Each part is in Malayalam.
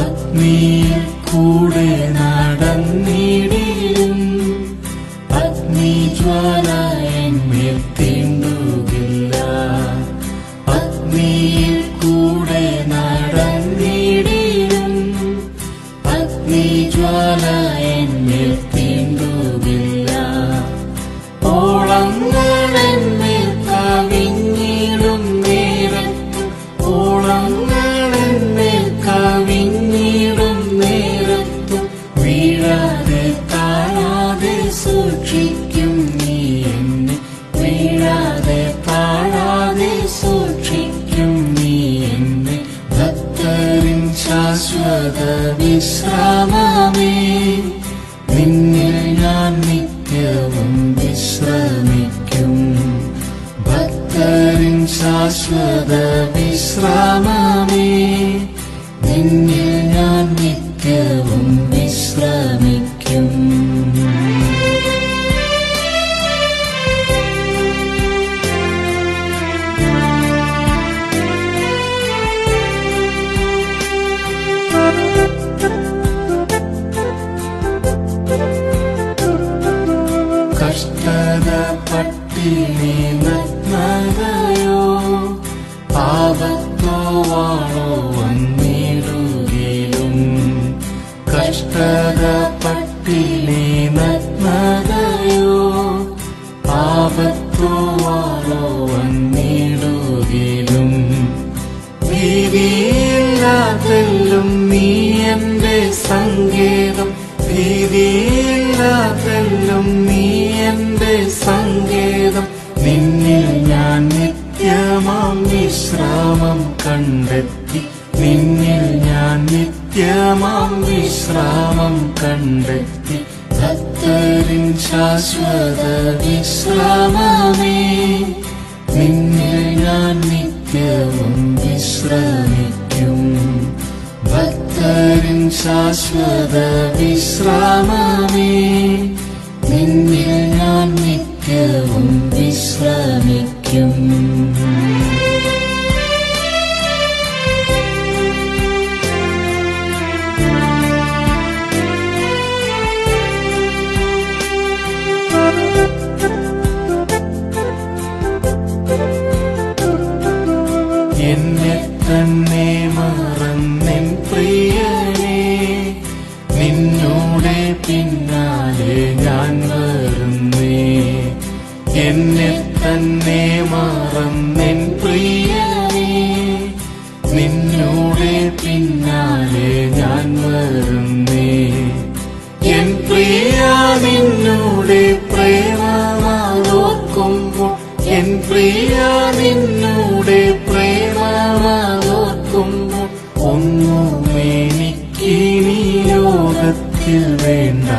അഗ്നിയിൽ കൂടെ നടന്നിടിലും അഗ്നിജ്വാല എന്മേൽ തീണ്ടുകില്ല. അഗ്നിയിൽ കൂടെ നടന്നിടിലും അഗ്നിജ്വാല എന്മേൽ തീണ്ടുകില്ല വീഴാതെ താഴാതെ സൂക്ഷിക്കും നീ എന്നെ. വീഴാതെ താഴാതെ സൂക്ഷിക്കും നീ എന്നെ. ഭക്തരിൻ ശാശ്വത വിശ്രാമമേ. നിന്നിൽ ഞാൻ നിത്യവും വിശ്രമിക്കും. ഭക്തരിൻ ശാശ്വത വിശ്രാമമേ. നിന്നിൽ ഞാൻ നിത്യവും വിശ്രമിക്കും. കഷ്ടത പട്ടിണി നഗ്നതയോ കഷ്ടത നഗ്നതയോ ആപത്തോ വാളോ വന്നിടുകയിലും ഭീതിയില്ലാതെല്ലും നീ എന്റെ സങ്കേതം. ഭീതിയില്ലാതെല്ലും നീ എന്റെ സങ്കേതം. നിന്നിൽ ഞാൻ നിത്യമാം വിശ്രാമം കണ്ടെത്തി. നിന്നിൽ നിത്യമാം വിശ്രാമം കണ്ടെത്തി. ഭക്തരിൻ ശാശ്വത വിശ്രാമമേ. നിന്നിൽ ഞാൻ നിത്യവും വിശ്രമിക്കും. ഭക്തരിൻ ശാശ്വത വിശ്രാമമേ. നിന്നിൽ ഞാൻ മറന്നിൻ പ്രിയനെ നിന്നോടെ പിന്നാലെ ഞാൻ വരുന്നേ. എന്നെ തന്നെ മറന്നിൻ പ്രിയനെ നിന്നോടെ പിന്നാലെ ഞാൻ വരുന്നേ. എൻ പ്രിയ നിന്നോടെ പ്രേമമാതോർക്കുമ്പോൾ എൻ പ്രിയ നിന്നോടെ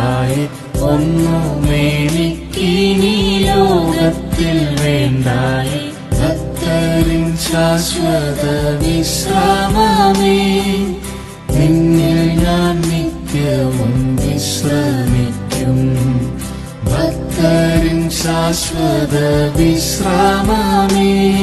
വേണ്ടായി ഒന്നുമേനിക്കിനി ലോകത്തിൽ വേണ്ടായി. ഭക്തരിൻ ശാശ്വത വിശ്രാമമേ. നിന്നിൽ ഞാൻ നിത്യവും വിശ്രമിക്കും. ഭക്തരിൻ ശാശ്വത വിശ്രാമമേ.